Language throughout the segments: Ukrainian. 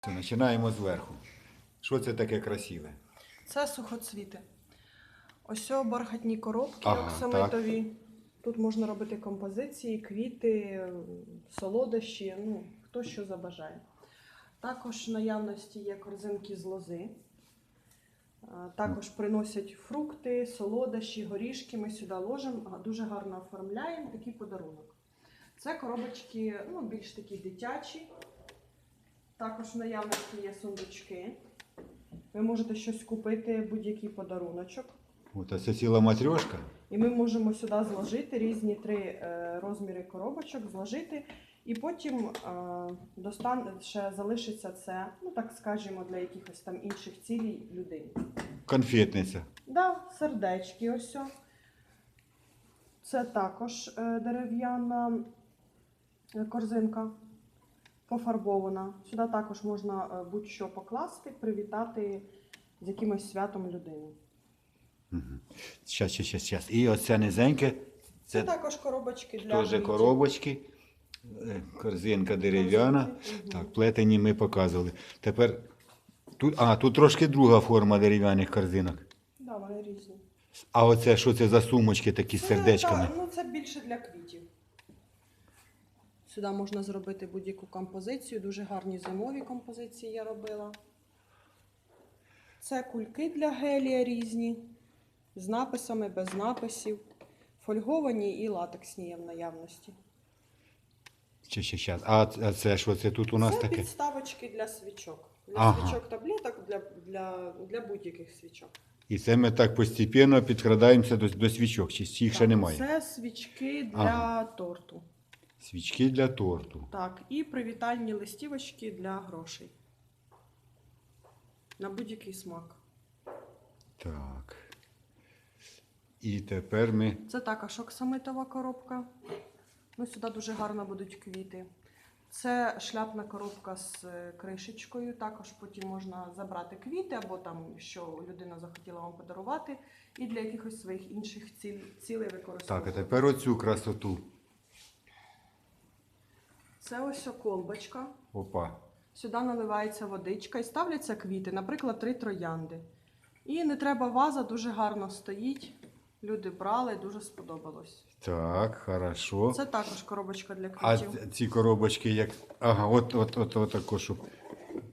Все, Починаємо зверху. Що це таке красиве? Це сухоцвіти. Ось бархатні коробки Ага, оксамитові. Тут можна робити композиції, квіти, солодощі, ну, хто що забажає. Також в наявності є корзинки з лози. Також приносять фрукти, солодощі, горішки. Ми сюди ложимо, дуже гарно оформляємо такий подарунок. Це коробочки ну, більш такі дитячі. Також в наявності є сундучки. Ви можете щось купити, будь-який подаруночок. От, а це ціла матрьошка. І ми можемо сюди зложити різні три е, розміри коробочок, зложити. І потім е, достан... ще залишиться це, ну так скажімо, для якихось там інших цілей людині. Конфетниця. Да, сердечки ось. Це також е, дерев'яна корзинка пофарбована. Сюди також можна е, будь-що покласти, привітати з якимось святом людину. Щас, щас, щас, щас. І оце низеньке. Це, Це також коробочки для теж квітів. коробочки. Е, Корзинка дерев'яна. Так, плетені ми показували. Тепер тут, а, тут трошки друга форма дерев'яних корзинок. Да, вони різні. А оце що це за сумочки такі з сердечками? та, ну, це більше для квітів. Сюди можна зробити будь-яку композицію. Дуже гарні зимові композиції я робила. Це кульки для гелія різні, з написами, без написів. Фольговані і латексні є в наявності. Ще, ще, щас. А, це що це тут у нас це таке? підставочки для свічок. Для Ага. свічок таблеток, для, для, для будь-яких свічок. І це ми так постійно підкрадаємося до, до свічок, чи їх ще немає. Це свічки для Ага. торту. Свічки для торту. Так, і привітальні листівочки для грошей. На будь-який смак. Так. І тепер ми. Це також оксамитова коробка. Ну, сюди дуже гарно будуть квіти. Це шляпна коробка з е, кришечкою. Також потім можна забрати квіти або там, що людина захотіла вам подарувати, і для якихось своїх інших цілей Так, а тепер оцю красоту. Це ось колбочка. Опа. Сюди наливається водичка і ставляться квіти, наприклад, три троянди. І не треба ваза, дуже гарно стоїть. Люди брали, дуже сподобалось. Так, хорошо. Це також коробочка для А квітів. ц- ці коробочки як. Ага, от, от, от, от тако, щоб.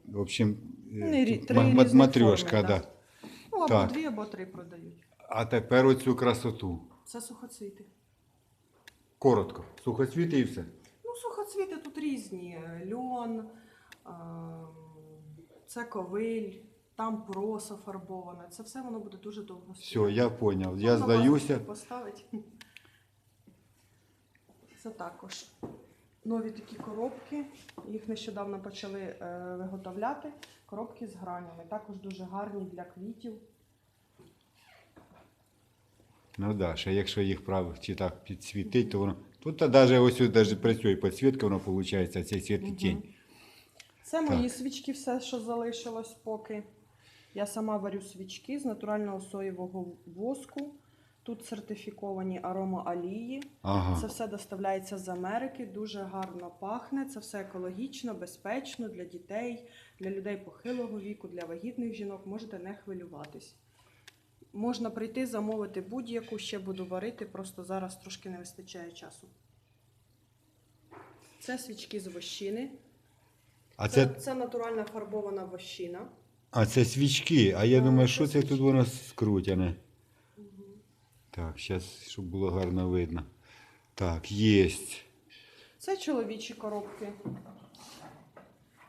В общем, е, Не три ма- ма- форми, да. Ну, або так. дві, або три продають. А тепер оцю красоту. Це сухоцвіти. Коротко. Сухоцвіти і все. Сухоцвіти тут різні. Льон, це ковиль, там просо фарбоване. Це все воно буде дуже довго Все, я зрозумів. Я Можна здаюся. Поставити. Це також нові такі коробки. Їх нещодавно почали е, виготовляти. Коробки з гранями. Також дуже гарні для квітів. Ну да, ще якщо їх прав чи так підсвітить, то воно. Тут навіть ось ось даже при цій підсвітці воно виходить, цей світ і тінь. Це мої свічки, все, що залишилось поки. Я сама варю свічки з натурального соєвого воску. Тут сертифіковані аромаолії. Ага. Це все доставляється з Америки, дуже гарно пахне. Це все екологічно, безпечно для дітей, для людей похилого віку, для вагітних жінок. Можете не хвилюватись. Можна прийти, замовити будь-яку, ще буду варити, просто зараз трошки не вистачає часу. Це свічки з вощини. А Це, це, це натуральна фарбована вощина. а це свічки, а я Да, думаю, це що це тут свічки. воно скрутяне. Так, зараз, щоб було гарно видно. Так, єсть. Це чоловічі коробки.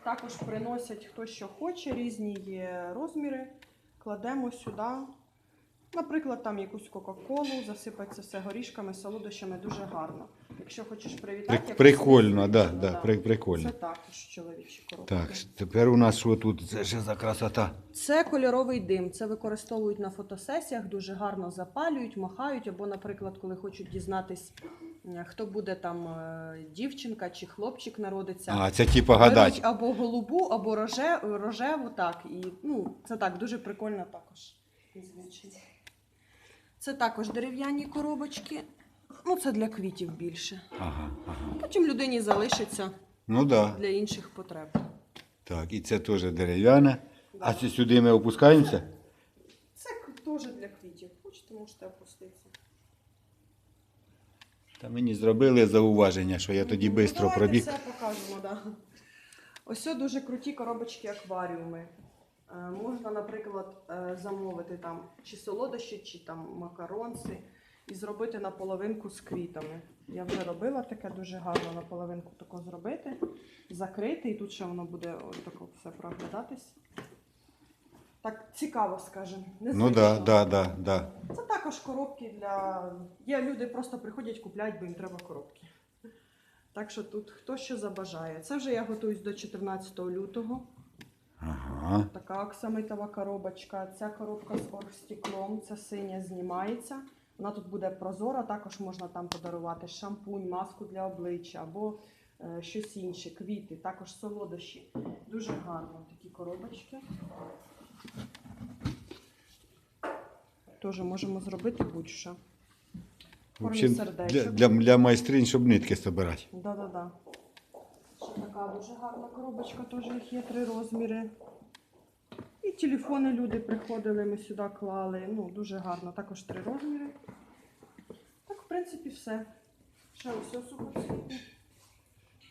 Також приносять хто що хоче, різні є розміри. Кладемо сюди. Наприклад, там якусь Кока-Колу, засипати це все горішками, солодощами дуже гарно. Якщо хочеш привітати, При- якусь прикольно, да, да, при- прикольно. Це також чоловічі коробки. Так, тепер у нас що тут? Це ще за красота. Це кольоровий дим. Це використовують на фотосесіях, дуже гарно запалюють, махають. Або, наприклад, коли хочуть дізнатись, е, хто буде там е, дівчинка чи хлопчик народиться. А, це типа Беруть гадать. або голубу, або роже, рожеву, так. І ну, це так, дуже прикольно також. звучить. Це також дерев'яні коробочки. Ну, це для квітів більше. Ага, ага. Потім людині залишиться Ну. Да. для інших потреб. Так, і це теж дерев'яне. А це сюди ми опускаємося? Це к- теж для квітів. Хочете, можете опуститися. Та мені зробили зауваження, що я тоді Ну, швидко давайте пробіг. все покажемо, да. Ось це дуже круті коробочки акваріуми. Е, можна, наприклад, е, замовити там чи солодощі, чи там макаронси і зробити наполовинку з квітами. Я вже робила таке дуже гарно наполовинку тако зробити, закрити, і тут ще воно буде ось тако все проглядатись. Так цікаво, скажімо. Ну так, да, да, да, да. Це також коробки для. Є люди просто приходять, купляють, бо їм треба коробки. Так що тут хто що забажає. Це вже я готуюсь до 14 лютого. Ага. Така оксамитова коробочка. Ця коробка з оргстеклом, це синя знімається. Вона тут буде прозора, також можна там подарувати шампунь, маску для обличчя або е, щось інше, квіти, також солодощі. Дуже гарно такі коробочки. Теж можемо зробити будь-що. В общем, для, для, для майстринь, щоб нитки збирати. Да-да-да. Ще така дуже гарна коробочка, теж їх є три розміри. І телефони люди приходили, ми сюди клали. Ну, дуже гарно, також три розміри. Так, в принципі, все. Ще усе сухоцвітне.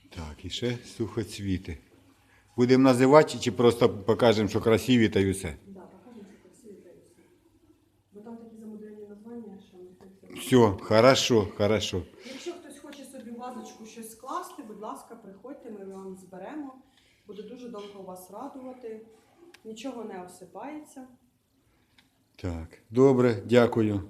Так, і ще сухоцвіти. Будемо називати чи просто покажемо, що красиві та й усе. Да, покажемо, що красиві та й все. Бо там такі замудрені названня, що ми. Все, хорошо, хорошо. Якщо хтось хоче собі в вазочку щось скласти, будь ласка, приходьте, ми вам зберемо. Буде дуже довго вас радувати. Нічого не осипається. Так, добре, дякую.